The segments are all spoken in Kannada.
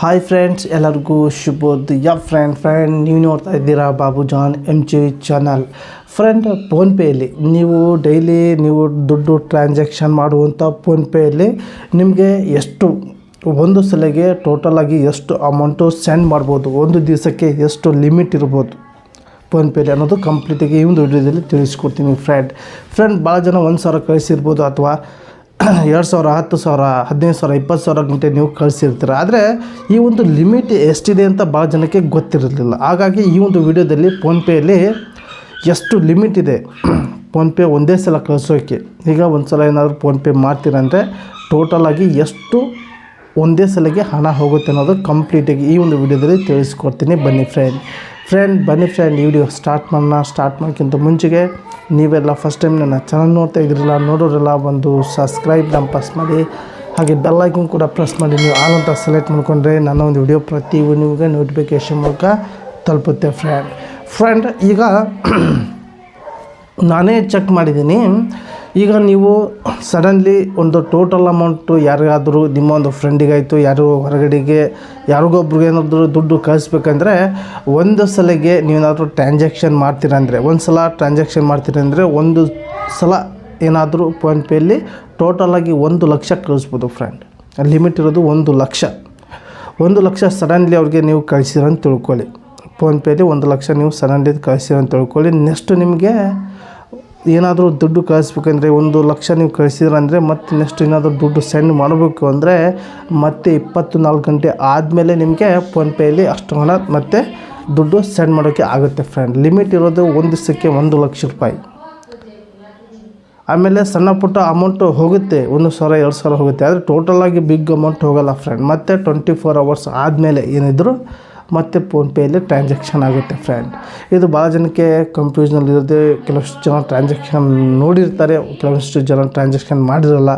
ಹಾಯ್ ಫ್ರೆಂಡ್ಸ್ ಎಲ್ಲರಿಗೂ ಶುಭೋದಯ ಫ್ರೆಂಡ್ ಫ್ರೆಂಡ್ ನೀವು ನೋಡ್ತಾ ಇದ್ದೀರಾ Babu John M G channel friend ಫೋನ್ಪೇಯಲ್ಲಿ ನೀವು ಡೈಲಿ ನೀವು ದುಡ್ಡು ಟ್ರಾನ್ಸಾಕ್ಷನ್ ಮಾಡುವಂಥ ಫೋನ್ಪೇಯಲ್ಲಿ ನಿಮಗೆ ಎಷ್ಟು, ಒಂದು ಸಲಗೆ ಟೋಟಲಾಗಿ ಎಷ್ಟು ಅಮೌಂಟು ಸೆಂಡ್ ಮಾಡ್ಬೋದು, ಒಂದು ದಿವಸಕ್ಕೆ ಎಷ್ಟು ಲಿಮಿಟ್ ಇರ್ಬೋದು ಫೋನ್ಪೇಲಿ ಅನ್ನೋದು ಕಂಪ್ಲೀಟಾಗಿ ಈ ಒಂದು ವಿಡಿಯೋದಲ್ಲಿ ತಿಳಿಸ್ಕೊಡ್ತೀನಿ ಫ್ರೆಂಡ್ ಫ್ರೆಂಡ್ ಭಾಳ ಜನ ಒಂದು ಸಾವಿರ ಕಳಿಸಿರ್ಬೋದು ಅಥವಾ ಎರಡು ಸಾವಿರ, ಹತ್ತು ಸಾವಿರ, ಹದಿನೈದು ಸಾವಿರ, ಇಪ್ಪತ್ತು ಸಾವಿರ ಗಂಟೆ ನೀವು ಕಳಿಸಿರ್ತೀರ. ಆದರೆ ಈ ಒಂದು ಲಿಮಿಟ್ ಎಷ್ಟಿದೆ ಅಂತ ಭಾಳ ಜನಕ್ಕೆ ಗೊತ್ತಿರಲಿಲ್ಲ. ಹಾಗಾಗಿ ಈ ಒಂದು ವಿಡಿಯೋದಲ್ಲಿ ಫೋನ್ಪೇಯಲ್ಲಿ ಎಷ್ಟು ಲಿಮಿಟ್ ಇದೆ? ಫೋನ್ಪೇ ಒಂದೇ ಸಲ ಕಳಿಸೋಕ್ಕೆ ಈಗ ಒಂದು ಸಲ ಏನಾದರೂ ಫೋನ್ಪೇ ಮಾಡ್ತೀರಂದರೆ ಟೋಟಲಾಗಿ ಎಷ್ಟು ಒಂದೇ ಸಲಗೆ ಹಣ ಹೋಗುತ್ತೆ ಅನ್ನೋದು ಕಂಪ್ಲೀಟಾಗಿ ಈ ಒಂದು ವಿಡಿಯೋದಲ್ಲಿ ತಿಳಿಸ್ಕೊಡ್ತೀನಿ. ಬನ್ನಿ ಫ್ರೆಂಡ್ ಫ್ರೆಂಡ್ ಬನ್ನಿ ಫ್ರೆಂಡ್ ವಿಡಿಯೋ ಸ್ಟಾರ್ಟ್ ಮಾಡೋಣ ಸ್ಟಾರ್ಟ್ ಮಾಡೋಕ್ಕಿಂತ ಮುಂಚೆಗೆ ನೀವೆಲ್ಲ ಫಸ್ಟ್ ಟೈಮ್ ನನ್ನ ಚಾನಲ್ ನೋಡ್ತಾ ಇದ್ರಲ್ಲ ನೋಡೋರೆಲ್ಲ ಒಂದು ಸಬ್ಸ್ಕ್ರೈಬ್ ನಮ್ಮ ಪ್ರೆಸ್ ಮಾಡಿ, ಹಾಗೆ ಬೆಲ್ ಐಕನ್ ಕೂಡ ಪ್ರೆಸ್ ಮಾಡಿ, ನೀವು ಆಲ್ ಸೆಲೆಕ್ಟ್ ಮಾಡಿಕೊಂಡ್ರೆ ನನ್ನ ಒಂದು ವಿಡಿಯೋ ಪ್ರತಿ ನಿಮಗೆ ನೋಟಿಫಿಕೇಶನ್ ಮೂಲಕ ತಲುಪುತ್ತೆ ಫ್ರೆಂಡ್ ಫ್ರೆಂಡ್ ಈಗ ನಾನೇ ಚೆಕ್ ಮಾಡಿದ್ದೀನಿ. ಈಗ ನೀವು ಸಡನ್ಲಿ ಒಂದು ಟೋಟಲ್ ಅಮೌಂಟು ಯಾರಿಗಾದರೂ ನಿಮ್ಮ ಒಂದು ಫ್ರೆಂಡಿಗಾಯಿತು ಯಾರು ಹೊರಗಡೆಗೆ, ಯಾರಿಗೊಬ್ರಿಗೆ ಏನಾದರೂ ದುಡ್ಡು ಕಳಿಸ್ಬೇಕಂದ್ರೆ ಒಂದು ಸಲಗೆ ನೀವೇನಾದರೂ ಟ್ರಾನ್ಸಾಕ್ಷನ್ ಮಾಡ್ತೀರಂದರೆ ಒಂದು ಸಲ ಟ್ರಾನ್ಸಾಕ್ಷನ್ ಮಾಡ್ತೀರಂದರೆ ಒಂದು ಸಲ ಏನಾದರೂ ಫೋನ್ಪೇಯಲ್ಲಿ ಟೋಟಲಾಗಿ ಒಂದು ಲಕ್ಷ ಕಳಿಸ್ಬೋದು ಫ್ರೆಂಡ್ ಲಿಮಿಟ್ ಇರೋದು ಒಂದು ಲಕ್ಷ. ಒಂದು ಲಕ್ಷ ಸಡನ್ಲಿ ಅವ್ರಿಗೆ ನೀವು ಕಳಿಸಿರಂತ ತಿಳ್ಕೊಳ್ಳಿ. ಫೋನ್ಪೇಲಿ ಒಂದು ಲಕ್ಷ ನೀವು ಸಡನ್ಲಿ ಕಳಿಸಿರಂತ ತಿಳ್ಕೊಳ್ಳಿ. ನೆಕ್ಸ್ಟ್ ನಿಮಗೆ ಏನಾದರೂ ದುಡ್ಡು ಕಳಿಸ್ಬೇಕಂದ್ರೆ ಒಂದು ಲಕ್ಷ ನೀವು ಕಳಿಸಿದ್ರಂದರೆ ಮತ್ತೆ ನೆಕ್ಸ್ಟ್ ಏನಾದರೂ ದುಡ್ಡು ಸೆಂಡ್ ಮಾಡಬೇಕು ಅಂದರೆ ಮತ್ತೆ ಇಪ್ಪತ್ತು ನಾಲ್ಕು ಗಂಟೆ ಆದಮೇಲೆ ನಿಮಗೆ ಫೋನ್ಪೇಲಿ ಅಷ್ಟು ಹಣ ಮತ್ತೆ ದುಡ್ಡು ಸೆಂಡ್ ಮಾಡೋಕ್ಕೆ ಆಗುತ್ತೆ ಫ್ರೆಂಡ್ ಲಿಮಿಟ್ ಇರೋದು ಒಂದು ದಿವಸಕ್ಕೆ ಒಂದು ಲಕ್ಷ ರೂಪಾಯಿ. ಆಮೇಲೆ ಸಣ್ಣ ಪುಟ್ಟ ಅಮೌಂಟು ಹೋಗುತ್ತೆ, ಒಂದು ಸಾವಿರ, ಎರಡು ಸಾವಿರ ಹೋಗುತ್ತೆ. ಆದರೆ ಟೋಟಲಾಗಿ ಬಿಗ್ ಅಮೌಂಟ್ ಹೋಗಲ್ಲ ಫ್ರೆಂಡ್ ಮತ್ತು ಟ್ವೆಂಟಿ ಫೋರ್ ಅವರ್ಸ್ ಆದಮೇಲೆ ಏನಿದ್ರು ಮತ್ತೆ ಫೋನ್ಪೇಯಲ್ಲಿ ಟ್ರಾನ್ಸಾಕ್ಷನ್ ಆಗುತ್ತೆ ಫ್ರೆಂಡ್ ಇದು ಭಾಳ ಜನಕ್ಕೆ ಕನ್ಫ್ಯೂಷನಲ್ಲಿ ಇರುತ್ತೆ. ಕೆಲವಷ್ಟು ಜನ ಟ್ರಾನ್ಸಾಕ್ಷನ್ ನೋಡಿರ್ತಾರೆ, ಕೆಲವಷ್ಟು ಜನ ಟ್ರಾನ್ಸಾಕ್ಷನ್ ಮಾಡಿರಲ್ಲ.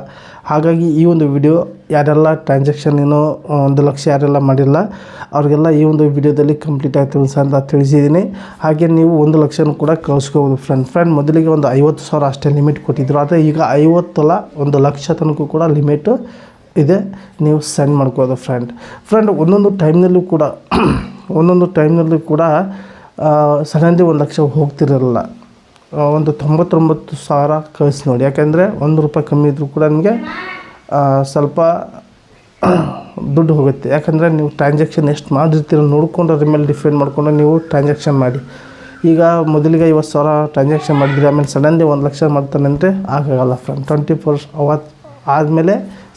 ಹಾಗಾಗಿ ಈ ಒಂದು ವಿಡಿಯೋ ಯಾರೆಲ್ಲ ಟ್ರಾನ್ಸಾಕ್ಷನ್ ಏನು ಒಂದು ಲಕ್ಷ ಯಾರೆಲ್ಲ ಮಾಡಿಲ್ಲ, ಅವ್ರಿಗೆಲ್ಲ ಈ ಒಂದು ವಿಡಿಯೋದಲ್ಲಿ ಕಂಪ್ಲೀಟ್ ಆಯಿತು ತಿಳಿಸ ಅಂತ ತಿಳಿಸಿದ್ದೀನಿ. ಹಾಗೆ ನೀವು ಒಂದು ಲಕ್ಷನೂ ಕೂಡ ಕಳಿಸ್ಕೋಬೋದು ಫ್ರೆಂಡ್ ಫ್ರೆಂಡ್ ಮೊದಲಿಗೆ ಒಂದು ಐವತ್ತು ಸಾವಿರ ಅಷ್ಟೇ ಲಿಮಿಟ್ ಕೊಟ್ಟಿದ್ದರು ಆದರೆ ಈಗ ಐವತ್ತಲ್ಲ ಒಂದು ಲಕ್ಷ ತನಕ ಕೂಡ ಲಿಮಿಟು ಇದೆ. ನೀವು ಸೆಂಡ್ ಮಾಡ್ಕೋದು ಫ್ರೆಂಡ್ ಫ್ರೆಂಡ್ ಒಂದೊಂದು ಟೈಮ್ನಲ್ಲೂ ಕೂಡ, ಒಂದೊಂದು ಟೈಮ್ನಲ್ಲೂ ಕೂಡ ಸಡನ್ಲಿ ಒಂದು ಲಕ್ಷ ಹೋಗ್ತಿರಲ್ಲ. ಒಂದು ತೊಂಬತ್ತೊಂಬತ್ತು ಸಾವಿರ ಕಳಿಸಿ ನೋಡಿ. ಯಾಕೆಂದರೆ ಒಂದು ರೂಪಾಯಿ ಕಮ್ಮಿ ಇದ್ದರೂ ಕೂಡ ನಿಮಗೆ ಸ್ವಲ್ಪ ದುಡ್ಡು ಹೋಗುತ್ತೆ. ಯಾಕಂದರೆ ನೀವು ಟ್ರಾನ್ಸಾಕ್ಷನ್ ಎಷ್ಟು ಮಾಡಿರ್ತೀರ ನೋಡ್ಕೊಂಡು ಅದ್ರ ಮೇಲೆ ಡಿಫೆಂಡ್ ಮಾಡಿಕೊಂಡು ನೀವು ಟ್ರಾನ್ಸಾಕ್ಷನ್ ಮಾಡಿ. ಈಗ ಮೊದಲಿಗೆ ಐವತ್ತು ಸಾವಿರ ಟ್ರಾನ್ಸಾಕ್ಷನ್ ಮಾಡಿದ್ರೆ ಆಮೇಲೆ ಸಡನ್ಲಿ ಒಂದು ಲಕ್ಷ ಮಾಡ್ತಾನೆ ಅಂದರೆ ಆಗೋಲ್ಲ ಫ್ರೆಂಡ್ ಟ್ವೆಂಟಿ ಫೋರ್ ಅವತ್ತು ಆದಮೇಲೆ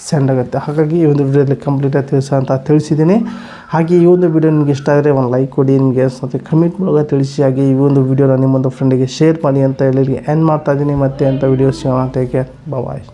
ಸೆಂಡ್ ಆಗುತ್ತೆ. ಹಾಗಾಗಿ ಈ ಒಂದು ವಿಡಿಯೋದಲ್ಲಿ ಕಂಪ್ಲೀಟಾಗಿ ತಿಳಿಸ ಅಂತ ತಿಳಿಸಿದ್ದೀನಿ. ಹಾಗೆ ಈ ಒಂದು ವಿಡಿಯೋ ನಿಮಗೆ ಇಷ್ಟ ಆದರೆ ಒಂದು ಲೈಕ್ ಕೊಡಿ, ನಿಮಗೆ ಮತ್ತು ಕಮೆಂಟ್ ಮೂಲಕ ತಿಳಿಸಿ. ಹಾಗೆ ಈ ಒಂದು ವಿಡಿಯೋನ ನಿಮ್ಮೊಂದು ಫ್ರೆಂಡಿಗೆ ಶೇರ್ ಮಾಡಿ ಅಂತ ಹೇಳಿ ಎಂಡ್ ಮಾಡ್ತಾ ಇದ್ದೀನಿ. ಮತ್ತೆ ಅಂತ ವಿಡಿಯೋಸ್ ಟೇಕ್ ಕೇರ್ ಬಾಯ್